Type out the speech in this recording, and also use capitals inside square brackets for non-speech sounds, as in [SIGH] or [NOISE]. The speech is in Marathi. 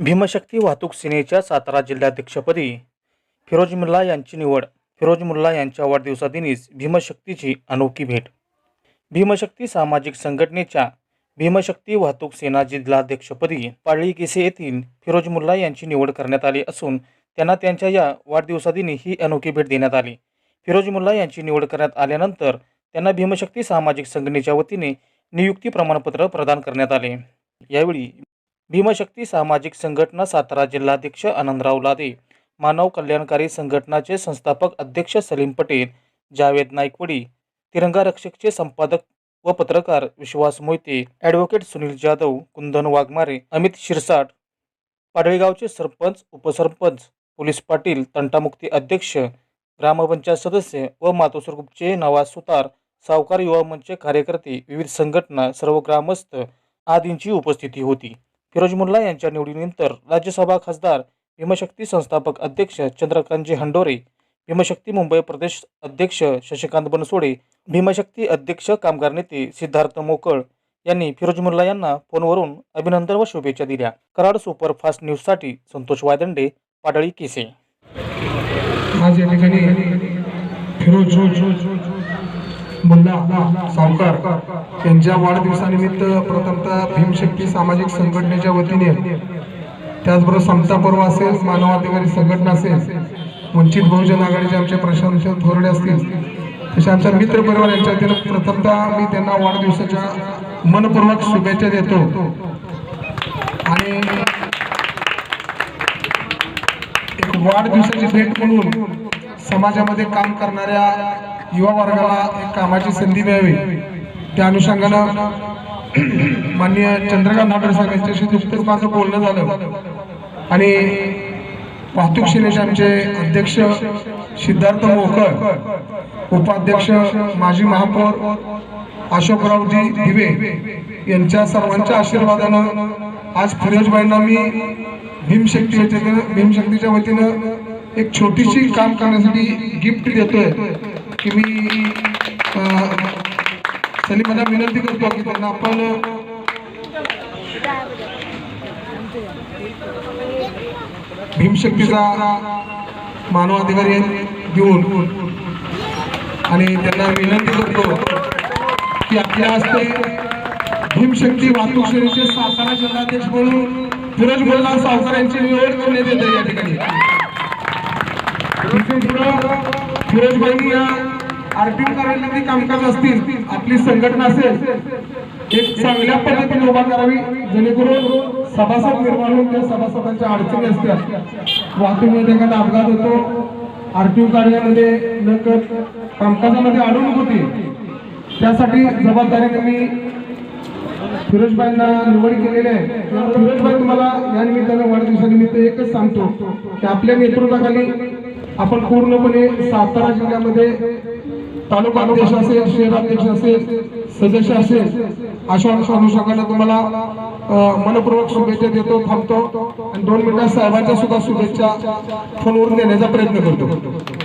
भीमशक्ती वाहतूक सेनेच्या सातारा जिल्हाध्यक्षपदी फिरोज मुल्ला यांची निवड. फिरोज मुल्ला यांच्या वाढदिवसादिनीच भीमशक्तीची अनोखी भेट. भीमशक्ती सामाजिक संघटनेच्या भीमशक्ती वाहतूक सेना जिल्हाध्यक्षपदी पाळी केसे येथील फिरोज मुल्ला यांची निवड करण्यात आली असून त्यांना त्यांच्या या वाढदिवसादिनी ही अनोखी भेट देण्यात आली. फिरोज मुल्ला यांची निवड करण्यात आल्यानंतर त्यांना भीमशक्ती सामाजिक संघटनेच्या वतीने नियुक्ती प्रमाणपत्र प्रदान करण्यात आले. यावेळी भीमशक्ती सामाजिक संघटना सातारा जिल्हाध्यक्ष आनंदराव लादे मानव कल्याणकारी संघटनाचे संस्थापक अध्यक्ष सलीम पटेल जावेद नायकवडी तिरंगा रक्षकचे संपादक व पत्रकार विश्वास मोहिते ॲडव्होकेट सुनील जाधव कुंदन वाघमारे अमित शिरसाट पाडळीगावचे सरपंच उपसरपंच पोलीस पाटील तंटामुक्ती अध्यक्ष ग्रामपंचायत सदस्य व मातोसर ग्रुपचे नवाज सुतार सावकार युवा मंच कार्यकर्ते विविध संघटना सर्व ग्रामस्थ आदींची उपस्थिती होती. फिरोज मुल्ला यांच्या निवडीनंतर राज्यसभा खासदार भीमशक्ती संस्थापक अध्यक्ष चंद्रकांतजी हंडोरे भीमशक्ती मुंबई प्रदेश अध्यक्ष शशिकांत बनसोडे भीमशक्ती अध्यक्ष कामगार नेते सिद्धार्थ मोकळ यांनी फिरोज मुल्ला यांना फोनवरून अभिनंदन व शुभेच्छा दिल्या. कराड सुपरफास्ट न्यूजसाठी संतोष वायदंडे पाडळी केसे आज या ठिकाणी फिरोज मुल्ला सावकार यांच्या वाढदिवसानिमित्त प्रथमतः भीमशक्ती सामाजिक संघटनेच्या वतीने त्याचबरोबर समता पर्व असेल मानवाधिकारी संघटना असेल वंचित बहुजन आघाडीचे आमचे प्रशांत थोरडे असतील तसे आमच्या मित्र परिवार यांच्या वतीनं प्रथमतः मी त्यांना वाढदिवसाच्या मनपूर्वक शुभेच्छा देतो. आणि एक वाढदिवसाची भेट म्हणून समाजामध्ये काम करणाऱ्या युवा वर्गाला एक कामाची संधी मिळावी. त्या अनुषंगानं [CLEARS THROAT] माननीय चंद्रकांत नाटोर साहेब यांच्याशी नुकतंच माझं बोलणं झालं. आणि वाहतूक सेनेचे आमचे अध्यक्ष सिद्धार्थ मोकळ उपाध्यक्ष माजी महापौर अशोकरावजी दिवे यांच्या सर्वांच्या आशीर्वादानं आज फिरोजबाईंना मी भीमशक्ती भीमशक्तीच्या वतीनं एक छोटीशी काम करण्यासाठी गिफ्ट देतोय. की मी त्यांनी मला विनंती करतो की त्यांना आपण भीमशक्तीचा मानवाधिकारी देऊन आणि त्यांना विनंती करतो की आपल्या हस्ते भीमशक्ती वाहतूक सेनेचे सातारा जिल्हाध्यक्ष म्हणून फिरोज मुल्ला सावकर यांची निवड करण्यात येते या ठिकाणी. इथे भाई या आरटीओ कार्यालयामध्ये कामकाज असतील आपली संघटना असेल एक चांगल्या पद्धतीने उभा करावी जेणेकरून सभासद निर्माण होऊन त्या सभासदांच्या अडचणी असतात. वाहतुकीमध्ये एखादा अपघात होतो आरटीओ कार्यालयामध्ये नकळत कामकाजामध्ये अडवणूक होती. त्यासाठी जबाबदारीने मी फिरोजबाईंना निवड केलेली आहे. फिरोजबाई तुम्हाला या निमित्तानं वाढदिवसानिमित्त एकच सांगतो की आपल्या नेतृत्वाखाली आपण पूर्णपणे सातारा जिल्ह्यामध्ये तालुका अध्यक्ष असेल शहराध्यक्ष असेल सदस्य असेल अशा अनुषंगाने तुम्हाला मनपूर्वक शुभेच्छा देतो थांबतो. आणि दोन मिनिटात साहेबांच्या सुद्धा शुभेच्छा फोनवरून देण्याचा प्रयत्न करतो.